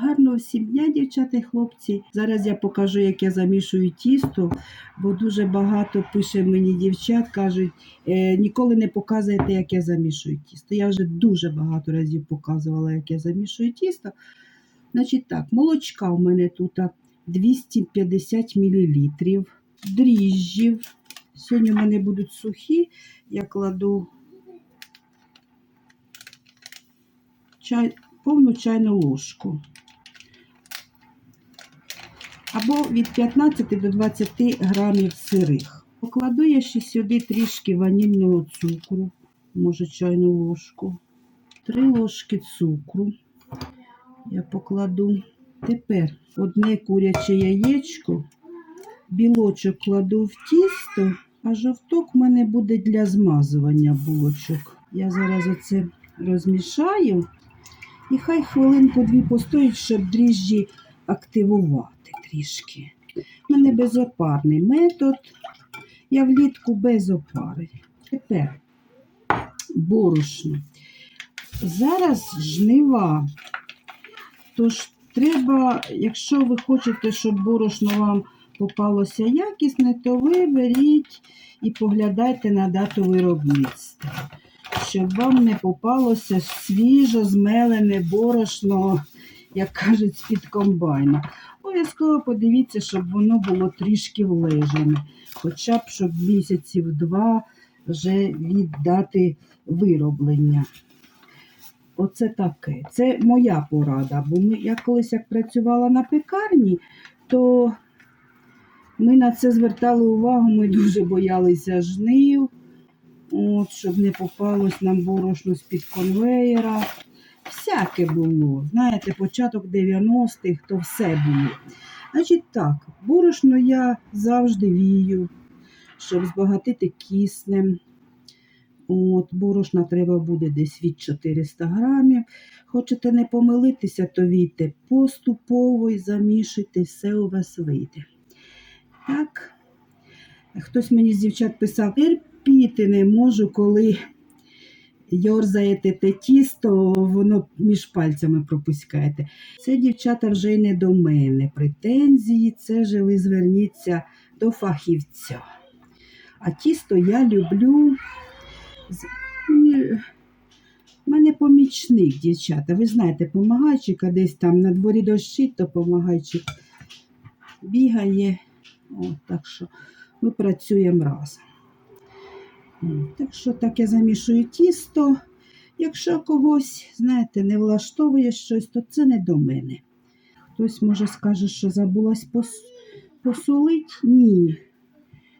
Гарного всім дня, дівчата і хлопці. Зараз я покажу, як я замішую тісто, бо дуже багато пише мені дівчат, кажуть, «Е, ніколи не показуєте, як я замішую тісто. Я вже дуже багато разів показувала, як я замішую тісто. Значить так, молочка у мене тут 250 мл, дріжджів. Сьогодні у мене будуть сухі, я кладу чай, повну чайну ложку. Або від 15 до 20 грамів сирих. Покладу я ще сюди трішки ванільного цукру, може чайну ложку. Три ложки цукру я покладу. Тепер одне куряче яєчко, білочок кладу в тісто, а жовток в мене буде для змазування булочок. Я зараз оце розмішаю. І хай хвилинку дві постоїть, щоб дріжджі активувати трішки. У мене безопарний метод. Я влітку без опари. Тепер борошно. Зараз жнива. Тож треба, якщо ви хочете, щоб борошно вам попалося якісне, то ви беріть і поглядайте на дату виробництва щоб вам не попалося свіжо змелене борошно, як кажуть, з-під комбайна. Обов'язково подивіться, щоб воно було трішки влежане, хоча б щоб місяців два вже від дати вироблення. Оце таке. Це моя порада. Бо ми, я колись як працювала на пекарні, то ми на це звертали увагу, ми дуже боялися жнив. От, щоб не попалось нам борошно з-під конвеєра. Всяке було. Знаєте, початок 90-х, то все було. Значить так, борошно я завжди вію, щоб збагатити киснем. От, Борошна треба буде десь від 400 грамів. Хочете не помилитися, то війте поступово і замішуйте, все у вас вийде. Так, хтось мені з дівчат писав, терпіти не можу, коли йорзаєте те тісто, воно між пальцями пропускаєте. Це, дівчата, вже й не до мене. Претензії, це вже ви зверніться до фахівця. А тісто я люблю. У мене помічник, дівчата. Ви знаєте, помагайчика десь там на дворі дощить, то помагайчик бігає. О, так що ми працюємо разом. Так що так я замішую тісто. Якщо когось, знаєте, не влаштовує щось, то це не до мене. Хтось може скаже, що забулась пос... посолить? Ні.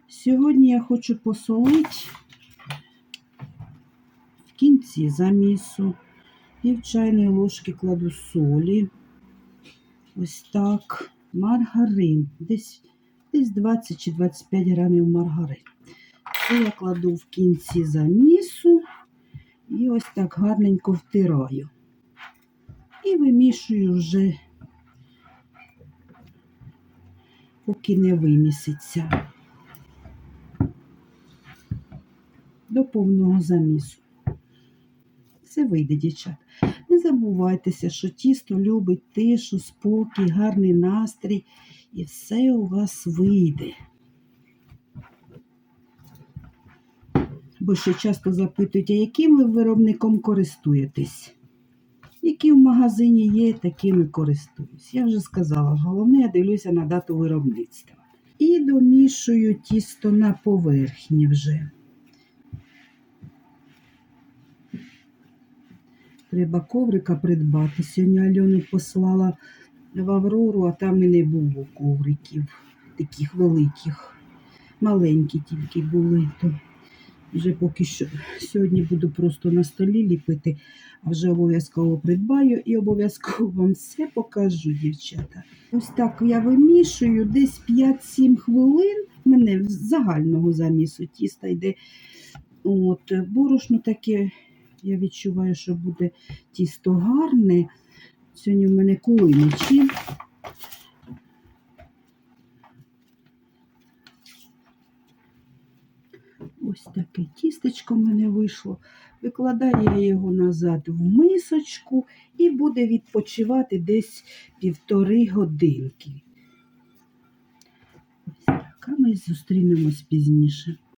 Сьогодні я хочу посолити в кінці замісу. Пів чайної ложки кладу солі. Ось так. Маргарин. Десь, десь 20 чи 25 грамів маргарин. Це я кладу в кінці замісу і ось так гарненько втираю. І вимішую вже, поки не виміситься. До повного замісу. Все вийде, дівчат. Не забувайтеся, що тісто любить тишу, спокій, гарний настрій, і все у вас вийде. Бо ще часто запитують, а яким ви виробником користуєтесь? Які в магазині є, такими користуюсь. Я вже сказала, головне, я дивлюся на дату виробництва. І домішую тісто на поверхні вже. Треба коврика придбати. Сьогодні Альону послала в Аврору, а там і не було ковриків таких великих. Маленькі тільки були. То вже поки що сьогодні буду просто на столі ліпити, а вже обов'язково придбаю і обов'язково вам все покажу, дівчата. Ось так я вимішую десь 5-7 хвилин. У мене загального замісу тіста йде. От, борошно таке, я відчуваю, що буде тісто гарне. Сьогодні в мене кулиничі. Ось таке тістечко в мене вийшло. Викладаю я його назад в мисочку і буде відпочивати десь півтори годинки. Ось так, а ми зустрінемось пізніше.